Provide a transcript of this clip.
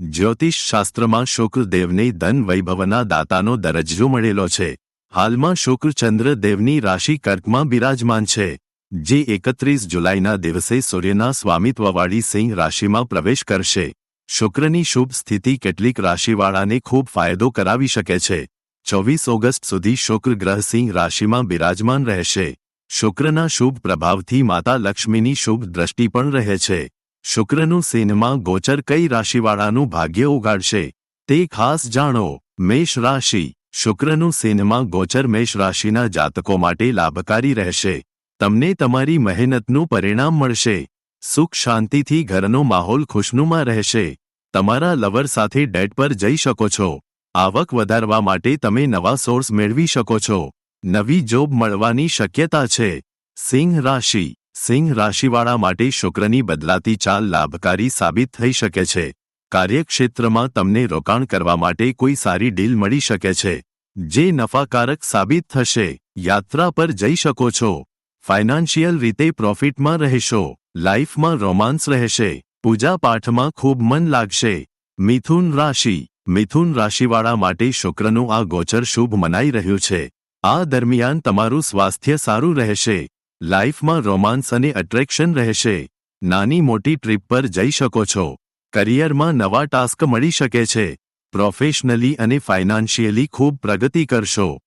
જ્યોતિષ શાસ્ત્રમાં શુક્રદેવને ધન વૈભવના દાતાનો દરજ્જો મળેલો છે. હાલમાં શુક્રચંદ્ર દેવની રાશિ કર્કમાં બિરાજમાન છે. જે એકત્રીસ જુલાઈના દિવસે સૂર્યના સ્વામિત્વવાળી સિંહ રાશિમાં પ્રવેશ કરશે. શુક્રની શુભ સ્થિતિ કેટલીક રાશિવાળાને ખૂબ ફાયદો કરાવી શકે છે. ચોવીસ ઓગસ્ટ સુધી શુક્ર ગ્રહ સિંહ રાશિમાં બિરાજમાન રહેશે. શુક્રના શુભ પ્રભાવથી માતા લક્ષ્મીની શુભ દ્રષ્ટિ પણ રહે છે. શુક્રનું સિંહમાં ગોચર કઈ રાશિવાળાનું ભાગ્ય ઉગાડશે? તે ખાસ જાણો. મેષ રાશિ. શુક્રનું સિંહમાં ગોચર મેષ રાશિના જાતકો માટે લાભકારી રહેશે. તમને તમારી મહેનતનું પરિણામ મળશે. સુખ શાંતિથી ઘરનો માહોલ ખુશનુમા રહેશે. તમારા લવર સાથે ડેટ પર જઈ શકો છો. આવક વધારવા માટે તમે નવા સોર્સ મેળવી શકો છો. નવી જોબ મળવાની શક્યતા છે. સિંહ રાશિ. સિંહ રાશિવાળા માટે શુક્રની બદલાતી ચાલ લાભકારી સાબિત થઈ શકે છે. કાર્યક્ષેત્રમાં તમને રોકાણ કરવા માટે કોઈ સારી ડીલ મળી શકે છે. જે નફાકારક સાબિત થશે. યાત્રા પર જઈ શકો છો. ફાઇનાન્શિયલ રીતે પ્રોફિટમાં રહેશો. લાઇફમાં રોમાન્સ રહેશે. પૂજા પાઠમાં ખૂબ મન લાગશે. મિથુન રાશિ. મિથુન રાશિવાળા માટે શુક્રનું આ ગોચર શુભ મનાઈ રહ્યું છે. આ દરમિયાન તમારું સ્વાસ્થ્ય સારું રહેશે. લાઈફમાં રોમાન્સ અને અટ્રેક્શન રહેશે. નાની મોટી ટ્રીપ પર જઈ શકો છો. કરિયરમાં નવા ટાસ્ક મળી શકે છે. પ્રોફેશનલી અને ફાઇનાન્શિયલી ખૂબ પ્રગતિ કરશો.